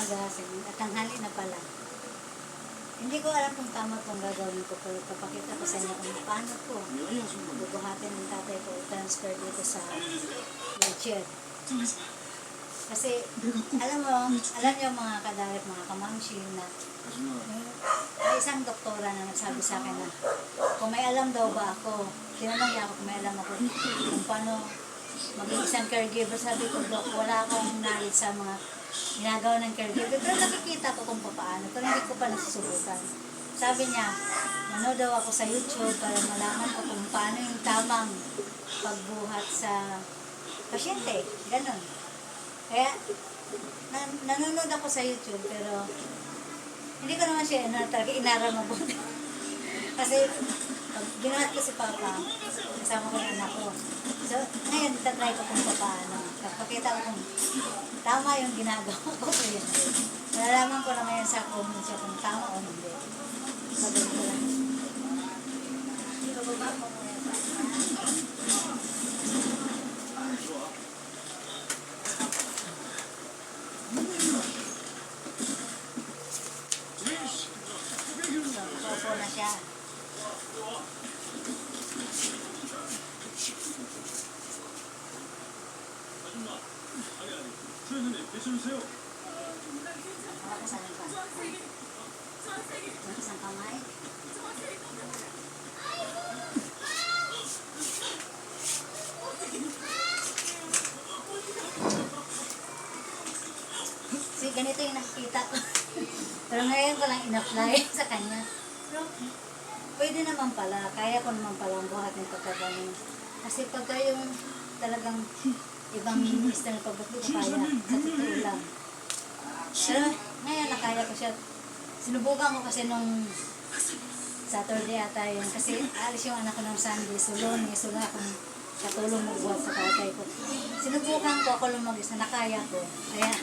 umaga, at tanghali na pala. Hindi ko alam kung tama itong gagawin ko, pero papakita ko sa inyo kung paano ko bubuhatin ng tatay ko transfer dito sa wheelchair. Kasi, alam mo, alam niyo mga kadarit, mga kamamshi, na may isang doktora na nagsabi sa akin na kung may alam daw ba ako, tinanong niya ako kung may alam ako kung paano maging isang caregiver. Sabi ko, wala akong knowledge sa mga ginagawa ng caregiver. Pero nakikita ko kung paano, pero hindi ko pa nasusubukan. Sabi niya, ano daw ako sa YouTube para malaman ko kung paano yung tamang pagbuhat sa pasyente. Ganon. Kaya, na, nanonood ako sa YouTube, pero hindi ko naman siya na talaga inaral mabuti. Kasi, pag ginuhat ko si Papa, kasama ko yung anak ko. So, ngayon, tatry ko kung paano. Pakita ko kung tama yung ginagawa ko o hindi. Malalaman ko na ngayon sa comments siya kung tama o hindi. Sabi ko lang. Ibababa mo muna yung Papa. So, Opo na siya. Wala saan pa. Wala isang kamay. Kasi ganito yung nakikita ko. Pero ngayon ko lang in-apply sa kanya. Pero pwede naman pala. Kaya ko naman pala ang buhat ng pagkagaling. Kasi pagka yung talagang ibang minister na pagbuti ko kaya sa totoo lang. Pero ngayon nakaya ko siya. Sinubukan ko kasi nung Saturday ata yun. Kasi alis yung anak ko ng Sunday. Sulon. May sula akong katulong magbuhat sa tatay ko. Sinubukan ko ako lang mag-isa. Nakaya ko. Kaya.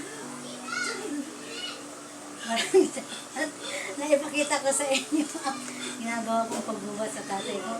Naipakita ko sa inyo ang ginagawa kong pagbubuhat sa tatay ko.